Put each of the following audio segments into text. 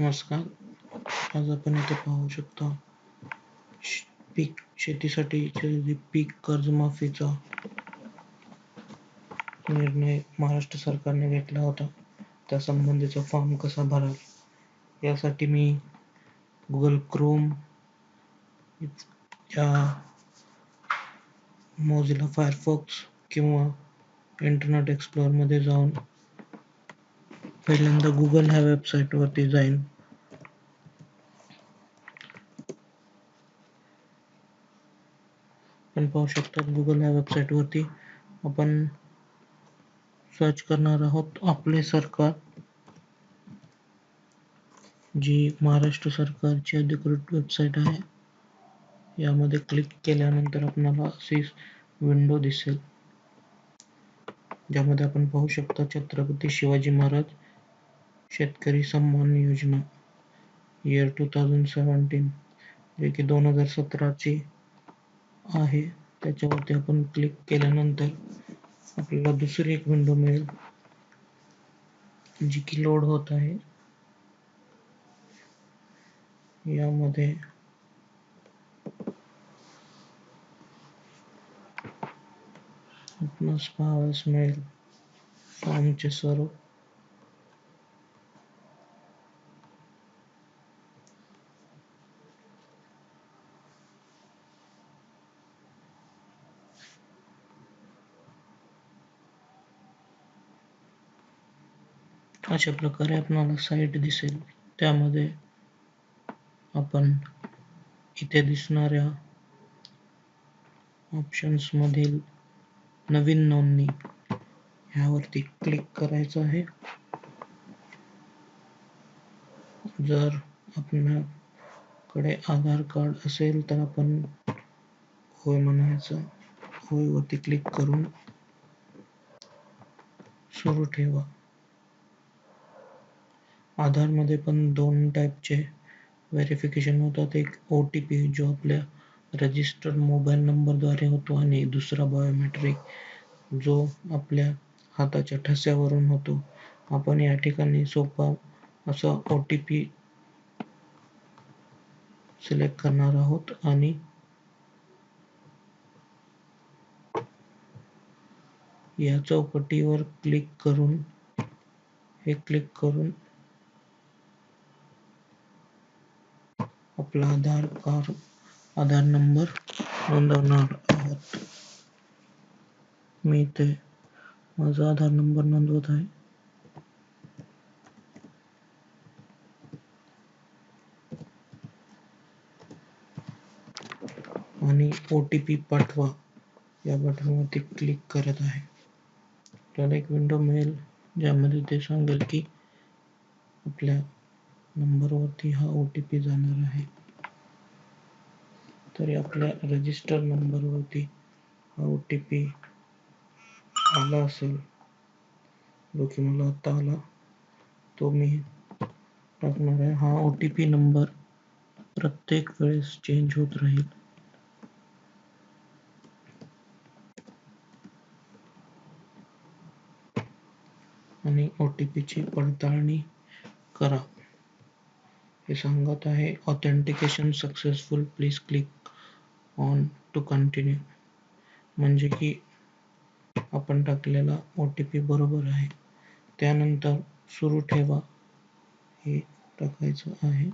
नमस्कार. आज आपण इथे पाहू शकता पीक शेतीसाठी पीक कर्जमाफीचा निर्णय महाराष्ट्र सरकारने घेतला होता. त्या संबंधीचा फॉर्म कसा भराल? यासाठी मी गुगल क्रोम या मोझिला फायरफॉक्स किंवा इंटरनेट एक्सप्लोअरमध्ये जाऊन पहिल्यांदा गुगल ह्या वेबसाईटवरती जाईन. आपण पाहू शकता गुगल या वेबसाईटवरती आपण सर्च करणार आहोत आपले सरकार. जी महाराष्ट्र सरकारची अधिकृत वेबसाईट आहे. यामध्ये क्लिक केल्यानंतर आपल्याला अशी विंडो दिसेल. ज्यामध्ये आपण पाहू शकता छत्रपती शिवाजी महाराज शेतकरी सन्मान योजना. इयर टू थाउजंड सेवन्टीन जे की दोन हजार सतराची आहे. त्याच्यावरती आपण क्लिक केल्यानंतर आपल्याला दुसरी एक विंडो मिळेल जी की लोड होत आहे. यामध्ये आपणास पाहावयास मिळेल फॉर्मचे स्वरूप. अशा प्रकारे आपणाला साईट दिसेल. त्यामध्ये आपण इथे दिसणाऱ्या ऑप्शन्स मधील नवीन नोंदणी ह्यावरती क्लिक करायचं आहे. जर आपल्याकडे आधार कार्ड असेल तर आपण होय म्हणायचं होयवरती क्लिक करून सुरू ठेवा. आधारमध्ये पण दोन टाईपचे व्हेरिफिकेशन होतात. एक ओ टी पी जो आपल्या रजिस्टर्ड मोबाईल नंबरद्वारे होतो आणि दुसरा बायोमेट्रिक जो आपल्या हाताच्या ठस्यावरून होतो. आपण या ठिकाणी सोपा असा ओ टी पी सिलेक्ट करणार आहोत आणि या चौकटीवर क्लिक करून हे क्लिक करून आपला आधार कार्ड आधार नंबर नोंदवणार माझा आधार नंबर नोंदवत आहे आणि ओ टी पी पाठवा या बटनवरती क्लिक करत आहे आपल्याला एक विंडो मिळेल ज्यामध्ये ते सांगेल की। आपल्या नंबरवरती हा ओ टी पी जाणार आहे. तरी आपल्या रजिस्टर नंबरवरती हा ओ टी पी आला असेल. जो की मला आता आला. तो मी टाकणार आहे. हा ओ टी पी नंबर प्रत्येक वेळेस चेंज होत राहील. आणि ओ टी पीची पडताळणी करा. हे सांगत आहे. Authentication successful please click on to continue म्हणजे की आपण टाकलेला ओ टी पी बरोबर आहे. त्यानंतर सुरू ठेवा. हे टाकायचं आहे.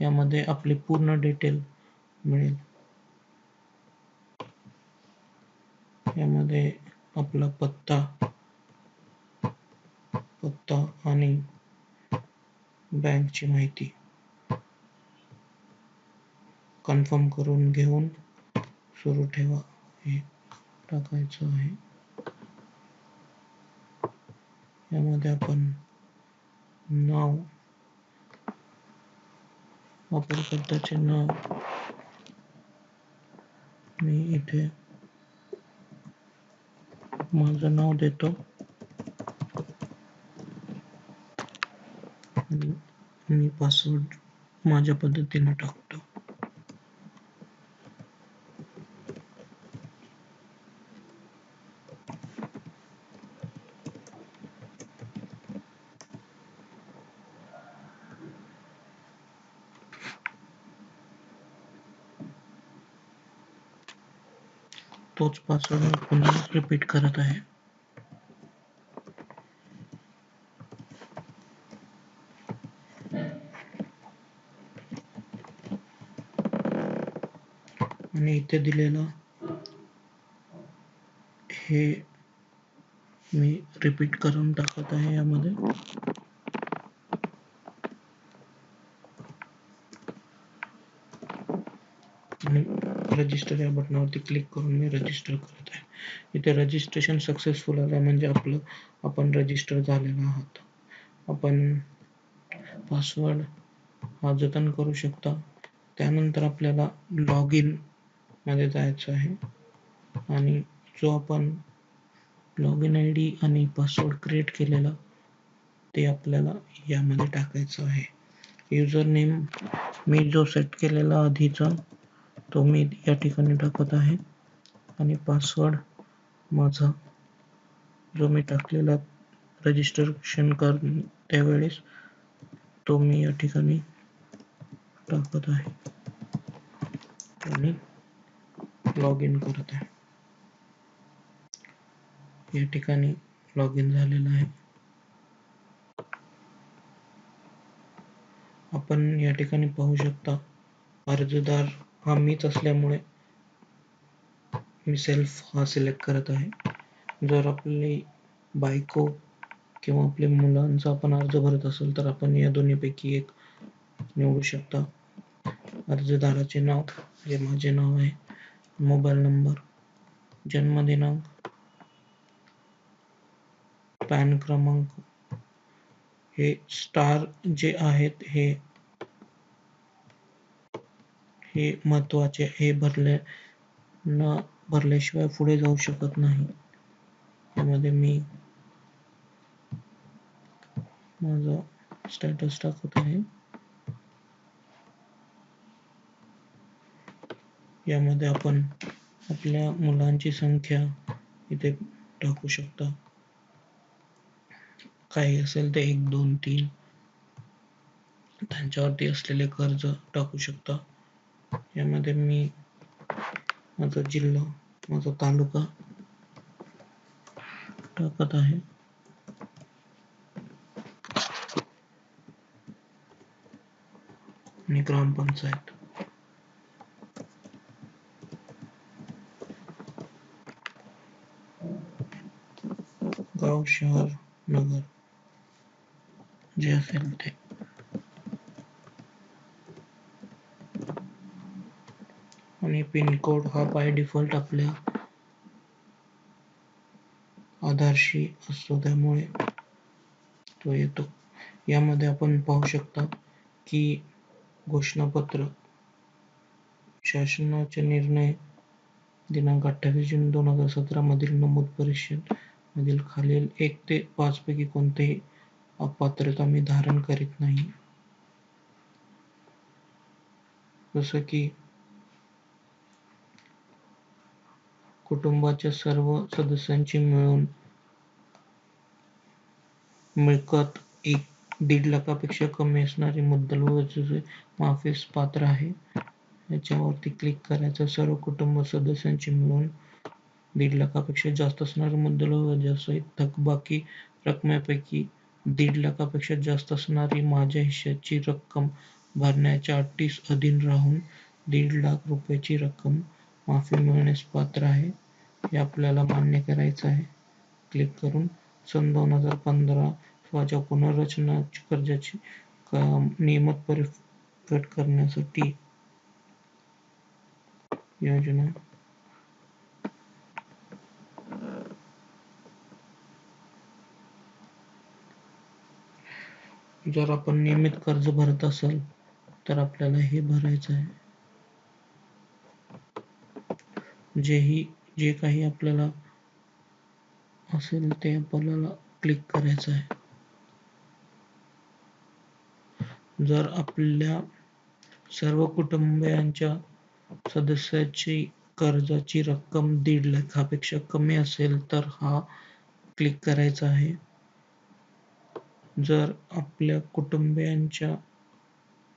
यामध्ये आपली पूर्ण डिटेल मिळेल. यामध्ये आपला पत्ता पत्ता आणि बँकची माहिती. कन्फर्म करून घेऊन सुरू ठेवा. हे टाकायचं आहे. यामध्ये आपण नाव वापरकर्त्याचे नाव मी इथे माझं नाव देतो. मी पासवर्ड माझ्या पद्धतीने टाकतो. तोच पासवर्ड मी पुन्हा रिपीट करत आहे आणि इथे दिलेलं हे मी रिपीट करून टाकत आहे यामध्ये रजिस्टर या बटनावरती क्लिक करून मी रजिस्टर करत आहे. इथे रजिस्ट्रेशन सक्सेसफुल आलं म्हणजे आपलं आपण रजिस्टर झालेलं आहात. आपण पासवर्ड हा जतन करू शकता. त्यानंतर आपल्याला लॉग इनमध्ये जायचं आहे. आणि जो आपण लॉग इन आय डी आणि पासवर्ड क्रिएट केलेला ते आपल्याला यामध्ये टाकायचं आहे. युजर नेम मी जो सेट केलेला आधीचा तो मी या ठिकाणी टाकत आहे. आणि पासवर्ड माझा जो मी टाकलेला रजिस्ट्रेशन कर त्यावेळेस तो मी या ठिकाणी टाकत आहे. आणि लॉग इन करत आहे. या ठिकाणी लॉग इन झालेलं आहे. आपण या ठिकाणी पाहू शकता अर्जदार हा मीच असल्यामुळे मी सेल्फ हा सिलेक्ट करत आहे. जर आपली बायको किंवा आपल्या मुलांचा आपण अर्ज भरत असेल तर आपण या दोन्हीपैकी एक निवडू शकता. अर्जदाराचे नाव जे माझे नाव आहे मोबाईल नंबर जन्मदिनांक पॅन क्रमांक हे स्टार जे आहेत हे हे महत्त्वाचे हे भरले न भरल्याशिवाय पुढे जाऊ शकत नाही. यामध्ये मी माझा स्टेटस टाकत आहे. यामध्ये आपण आपल्या मुलांची संख्या इथे टाकू शकता. काही असेल ते एक दोन तीन. त्यांच्यावरती असलेले कर्ज टाकू शकता. यामध्ये मी माझा जिल्हा माझा तालुका टाकत आहे. आणि ग्रामपंचायत. गाव शहर नगर जे असेल ते. आणि पिनकोड हा बाय डिफॉल्ट आपल्या आधारशी असतो. त्यामुळे तो येतो. यामध्ये आपण पाहू शकता की घोषणापत्र शासनाचे निर्णय दिनांक अठ्ठावीस जून दोन हजार सतरा मधील नमूद परिषद मधील खालील एक ते पाच पैकी कोणतेही अपात्रता मी धारण करीत नाही. जसं की कुटुंबाच्या सर्व सदस्यांची मिळून मिळकत एक दीड लाखापेक्षा कमी असणारी मुद्दल व माफीस पात्र आहे. याच्यावरती क्लिक करायचं. सर्व कुटुंब सदस्यांची मिळून दीड लाखापेक्षा जास्त असणारी मुद्दल व थकबाकी रकमेपैकी दीड लाखापेक्षा जास्त असणारी माझ्या हिश्श्याची रक्कम भरण्याच्या अटीस अधीन राहून दीड लाख रुपयाची रक्कम माफी मिळण्यास पात्र आहे. हे आपल्याला मान्य करायचं आहे. क्लिक करून सन दोन हजार पंधरा पुनर्रचना कर्जाची नियमित परिफेट करण्यासाठी योजना. जर आपण नियमित कर्ज भरत असाल तर आपल्याला हे भरायचं आहे. जेही जे काही आपल्याला असेल ते आपल्याला क्लिक करायचं आहे. जर आपल्या सर्व कुटुंबियांच्या सदस्याची कर्जाची रक्कम दीड लाखापेक्षा कमी असेल तर हा क्लिक करायचा आहे. जर आपल्या कुटुंबियांच्या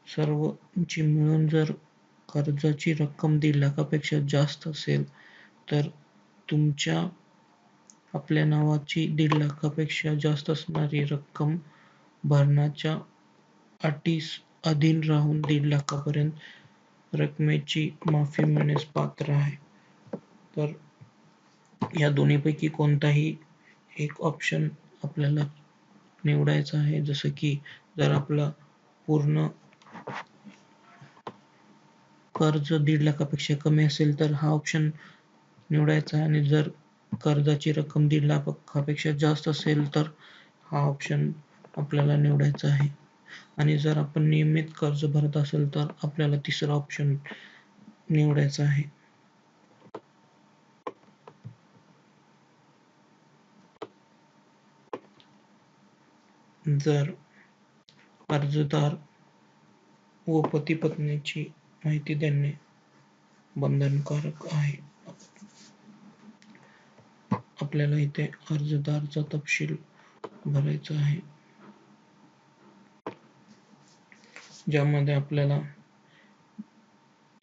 सर्वची मिळून जर कर्जाची रक्कम दीड लाखापेक्षा जास्त असेल तर तुमच्या आपल्या नावाची दीड लाखापेक्षा जास्त असणारी रक्कम भरण्याच्या अटीस अधीन राहून दीड लाखापर्यंत रकमेची माफी मिळण्यास पात्र आहे. तर या दोन्हीपैकी कोणताही एक ऑप्शन आपल्याला निवडायचा आहे. जसं की जर आपला पूर्ण कर्ज दीड लाखापेक्षा कमी असेल तर हा ऑप्शन निवडायचा आहे आणि जर कर्जाची रक्कम दीड लाखापेक्षा जास्त असेल तर हा ऑप्शन आपल्याला निवडायचा आहे. आणि जर आपण नियमित कर्ज भरत असेल तर आपल्याला तिसरा ऑप्शन निवडायचा आहे. जर अर्जदार व पती पत्नीची माहिती देणे बंधनकारक आहे. आपल्याला इथे अर्जदारचा तपशील भरायचा आहे. ज्यामध्ये आपल्याला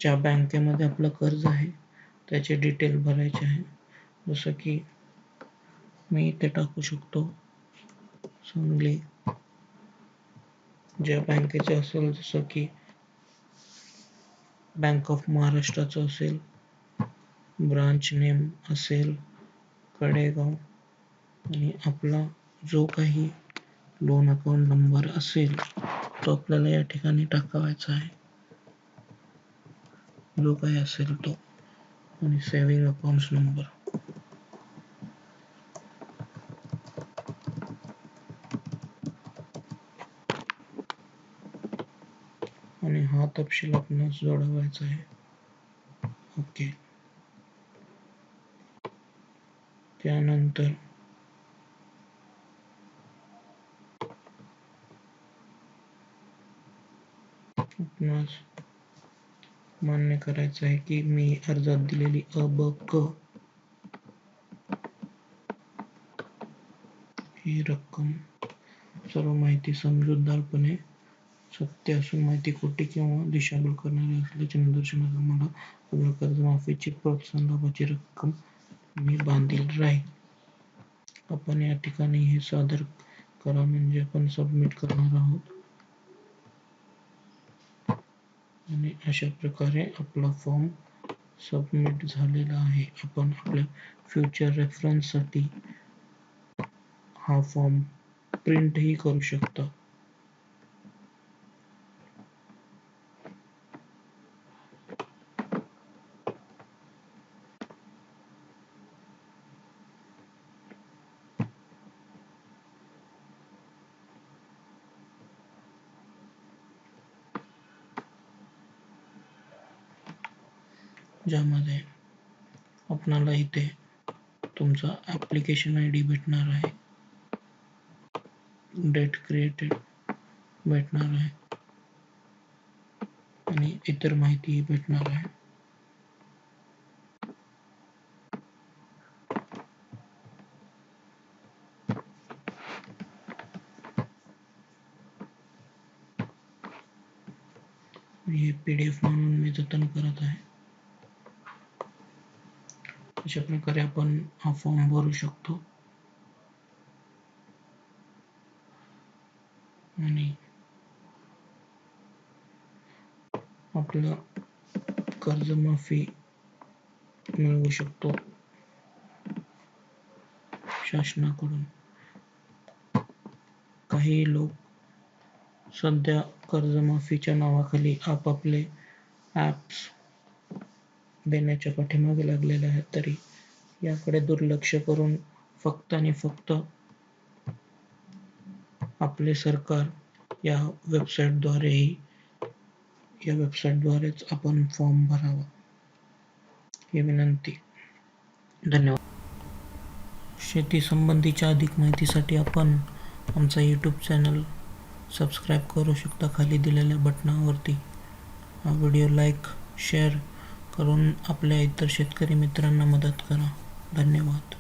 ज्या बँकेमध्ये आपलं कर्ज आहे त्याचे डिटेल भरायचे आहे. जसं की मी इथे टाकू शकतो सांगली. ज्या बँकेचे असेल जसं की बँक ऑफ महाराष्ट्राचं असेल ब्रांच नेम असेल कडेगाव आणि आपला जो काही लोन अकाउंट नंबर असेल तो आपल्याला या ठिकाणी टाकावायचा आहे. जो काही असेल तो आणि सेविंग अकाउंट नंबर आणि हा तपशील आपणास जोडवायचा आहे. ओके त्यानंतर आपणास मान्य करायचं आहे की मी अर्जात दिलेली अ ब क ही रक्कम सर्व माहिती समजूतदारपणे सत्य असून माहिती खोटी किंवा दिशाभूल करणारी असल्याचे निदर्शनास आम्हाला कर्जमाफीची प्रोत्साहन लाभाची रक्कम मी बांधील राहील आपण या ठिकाणी हे सादर करा म्हणजे आपण सबमिट करणार आहोत. आणि अशा प्रकारे आपला फॉर्म सबमिट झालेला आहे. आपण आपल्या फ्युचर रेफरन्ससाठी हा फॉर्म प्रिंटही करू शकता. ज्यामध्ये आपणाला इथे तुमचा ॲप्लिकेशन आय डी भेटणार आहे. डेट क्रिएटेड भेटणार आहे. आणि इतर माहितीही भेटणार आहे. हे पी डी एफ म्हणून मी जतन करत आहे. अशा प्रकारे आपण हा फॉर्म भरू शकतो. आणि आपलं कर्जमाफी मिळवू शकतो शासनाकडून. काही लोक सध्या कर्जमाफीच्या नावाखाली आपापले ॲप्स देण्याच्या पाठीमागे लागलेले आहेत तरी याकडे दुर्लक्ष करून फक्त आणि फक्त आपले सरकार या वेबसाईटद्वारेही या वेबसाईटद्वारेच आपण फॉर्म भरावा. ही विनंती. धन्यवाद. शेती संबंधीच्या अधिक माहितीसाठी आपण आमचा यूट्यूब चॅनल सबस्क्राईब करू शकता खाली दिलेल्या बटनावरती हा व्हिडिओ लाईक शेअर करून आपल्या इतर शेतकरी मित्रांना मदत करा. धन्यवाद.